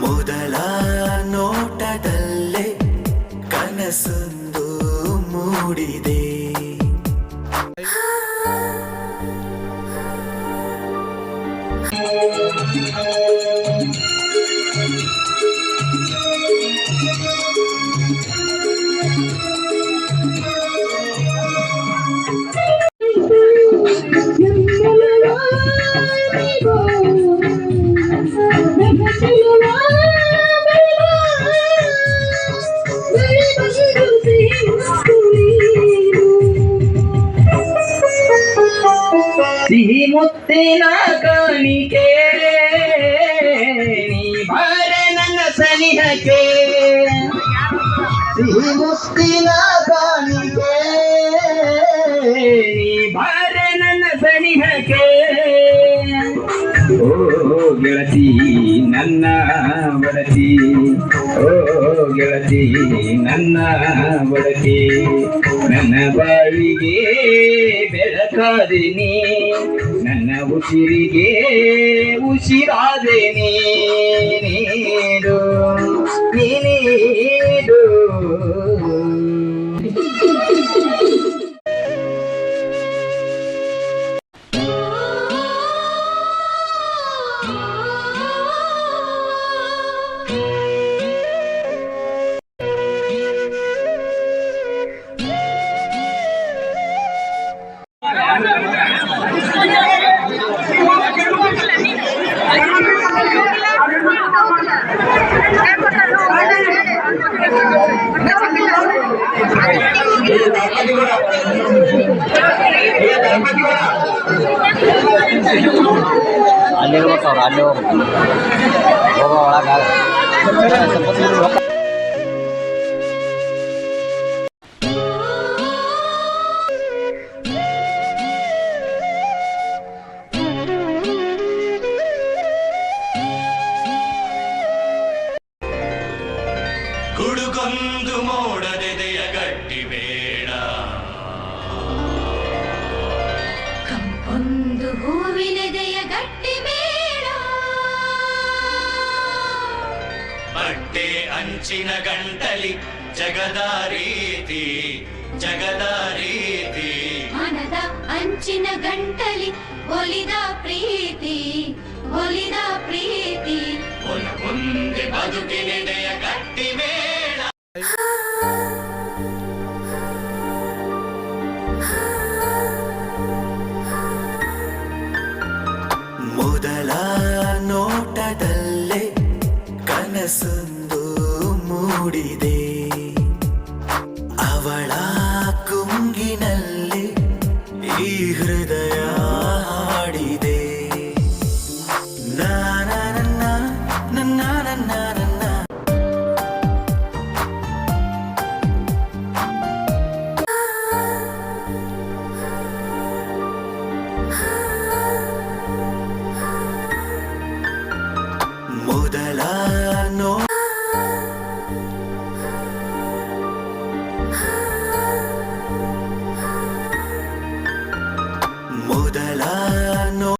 ಮೊದಲ ನೋಟದಲ್ಲೇ ಕನಸೊಂದು ಮೂಡಿದೆ. ಮುತ್ತಿನ ಕಾಣಿಕೆ ನೀ ಬಾರೆ ನನ್ನ ಸನಿಹಕ್ಕೆ ಸಿಹಿ ಮುತ್ತಿನ ಕಾಣಿಕೆ ನೀ ಬಾರೆ ನನ್ನ ಸನಿಹಕ್ಕೆ ಓ ಗೆಳತಿ, ನನ್ನ ಬಡತಿ ಓ ಗೆಳತಿ, ನನ್ನ ಬಡತಿ ನನ್ನ ಬಾಳಿಗೆ ಬೆಳಕಾದೆ ನೀ. ನನ್ನ ಉಸಿರಿಗೆ ಉಸಿರಾದೆ ನೀಡು. ನೀಡು ಅಲ್ಲಿರ್ಬೇಕು ಅವ್ರು ಅಲ್ಲಿ ಹೋಗ್ಬೇಕು ಹೋಗೋ ಒಳಗಾಗ ಸ್ವಲ್ಪ ದೂರ ಹೋಗ್- ಒಂದು ಜಯ ಗಟ್ಟಿ ಬಟ್ಟೆ ಅಂಚಿನ ಗಂಟಲಿ ಜಗದ ರೀತಿ ಜಗದ ರೀತಿ. ಮನದ ಅಂಚಿನ ಗಂಟಲಿ ಒಲಿದ ಪ್ರೀತಿ ಒಲಿದ ಪ್ರೀತಿ. ಒಲ ಮುಂದೆ ಬದುಕಿನೆದೆಯ ಗಟ್ಟಿ ಬೇಡ മനസ്സെന്തോ മൂടിതേ? അവളാ കുങ്കിനല്ലേ ഈ ഹൃദയ?